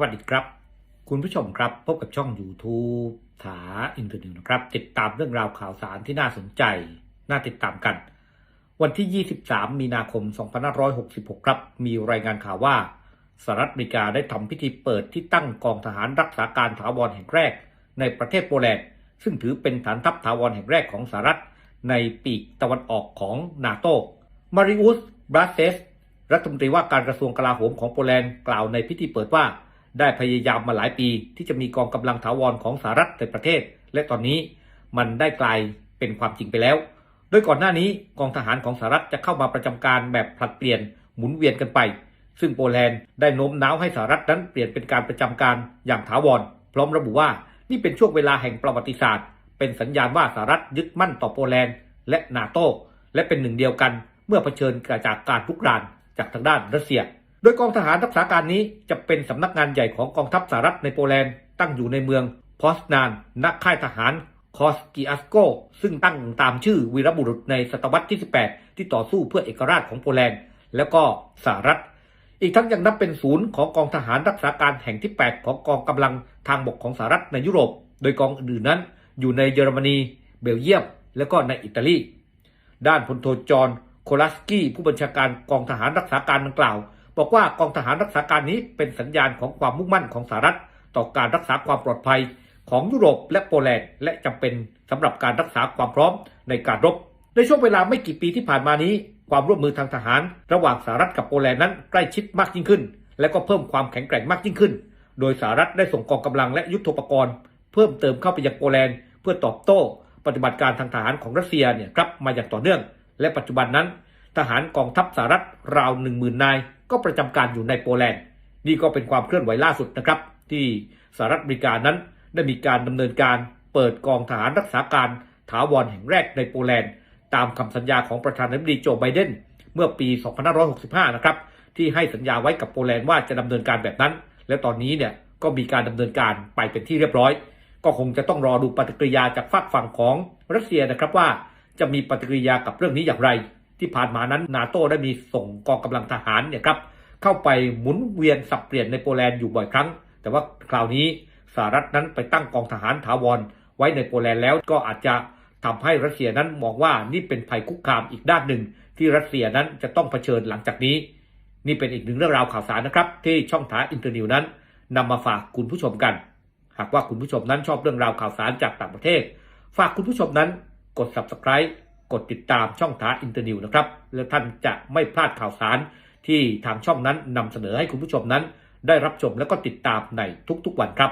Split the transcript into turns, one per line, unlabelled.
วัสดีครับ คุณผู้ชมครับพบกับช่อง YouTube ถาอินเทอร์น็ตนะครับ ติดตามเรื่องราวข่าวสารที่น่าสนใจ น่าติดตามกัน วันที่ 23 มีนาคม 2566 ครับ มีรายงานข่าวว่าสหรัฐอเมริกาได้ทำพิธีเปิดที่ตั้งกองทหารรักษาการถาวรแห่งแรก ในประเทศโปแลนด์ซึ่งถือเป็นฐานทัพถาวรแห่งแรกของสหรัฐในปีกตะวันออกของนาโตมาริอุสบราเซสรัฐมนตรีว่าการกระทรวงกลาโหมของโปแลนด์กล่าวในพิธีเปิดว่า ได้พยายามมาหลายปีที่จะมีกองกำลังถาวรของสหรัฐในประเทศ และตอนนี้มันได้กลายเป็นความจริงไปแล้ว โดยก่อนหน้านี้กองทหารของสหรัฐจะเข้ามาประจำการแบบผลัดเปลี่ยนหมุนเวียนกันไป ซึ่งโปแลนด์ได้โน้มน้าวให้สหรัฐนั้นเปลี่ยนเป็นการประจำการอย่างถาวร พร้อมระบุว่านี่เป็นช่วงเวลาแห่งประวัติศาสตร์ เป็นสัญญาณว่าสหรัฐยึดมั่นต่อโปแลนด์และนาโตและเป็นหนึ่งเดียวกันเมื่อเผชิญกับจากการลุกรานจากทางด้านรัสเซีย ดยกองทหารรักษาการนี้จะเป็นสำนักงานใหญ่ของกองทัพสหรัฐในโปแลนด์ตั้งอยู่ในเมืองพอสนานณค่ายทหารคอสกิอัสโกซึ่งตั้งตามชื่อวีรบุรุษในศตวรรษที่ 18 ที่ต่อสู้เพื่อเอกราชของโปแลนด์ แล้วก็สหรัฐ อีกทั้งยังนับเป็นศูนย์ของกองทหารรักษาการแห่งที่ 8 ของกองกำลังทางบกของสหรัฐในยุโรป โดยกองอื่นนั้น อยู่ในเยอรมนี เบลเยียม และก็ในอิตาลี ด้านพลโทจอห์นโคลัสกี้ผู้บัญชาการกองทหารรักษาการดังกล่าว บอกว่ากองทหารรักษาการนี้เป็นสัญญาณของความมุ่งมั่นของสหรัฐ ต่อการรักษาความปลอดภัยของยุโรปและโปแลนด์และจำเป็นสำหรับการรักษาความพร้อมในการรบ ในช่วงเวลาไม่กี่ปีที่ผ่านมานี้ ความร่วมมือทางทหาร ระหว่างสหรัฐกับโปแลนด์นั้นใกล้ชิดมากยิ่งขึ้น และก็เพิ่มความแข็งแกร่งมากยิ่งขึ้น โดยสหรัฐได้ส่งกองกำลังและยุทโธปกรณ์ เพิ่มเติมเข้าไปยังโปแลนด์เพื่อตอบโต้ ปฏิบัติการทางทหารของรัสเซียเนี่ยครับมาอย่างต่อเนื่อง และปัจจุบันนั้น ทหารกองทัพสหรัฐราว1 0,000นาย ก็ประจำการอยู่ในโปแลนด์ นี่ก็เป็นความเคลื่อนไหวล่าสุดนะครับ ที่สหรัฐอเมริกานั้นได้มีการดำเนินการเปิดกองทหารรักษาการถาวรแห่งแรกในโปแลนด์ ตามคำสัญญาของประธานาธิบดีโจไบเดนเมื่อปี 2565 นะครับที่ให้สัญญาไว้กับโปแลนด์ว่าจะดำเนินการแบบนั้น และตอนนี้เนี่ยก็มีการดำเนินการไปเป็นที่เรียบร้อย ก็คงจะต้องรอดูปฏิกิริยาจากฝักฝั่งของรัสเซียนะครับว่าจะมีปฏิกิริยากับเรื่องนี้อย่างไร ที่ผ่านมานั้นนาโต้ได้มีส่งกองกำลังทหารเนี่ยครับเข้าไปหมุนเวียนสับเปลี่ยนในโปแลนด์อยู่บ่อยครั้ง แต่ว่าคราวนี้สหรัฐนั้นไปตั้งกองทหารถาวร ไว้ในโปแลนด์แล้วก็อาจจะทำให้รัสเซียนั้นมองว่านี่เป็นภัยคุกคามอีกด้านหนึ่ง ที่รัสเซียนั้นจะต้องเผชิญหลังจากนี้ นี่เป็นอีกหนึ่งเรื่องราวข่าวสารนะครับ ที่ช่องถาอินเตอร์นิวนั้นนำมาฝากคุณผู้ชมกัน หากว่าคุณผู้ชมนั้นชอบเรื่องราวข่าวสารจากต่างประเทศ ฝากคุณผู้ชมนั้นกด subscribe กดติดตามช่องท้าอินเตอร์นิวนะครับ และท่านจะไม่พลาดข่าวสารที่ทางช่องนั้นนำเสนอให้คุณผู้ชมนั้น ได้รับชมและก็ติดตามในทุกๆวันครับ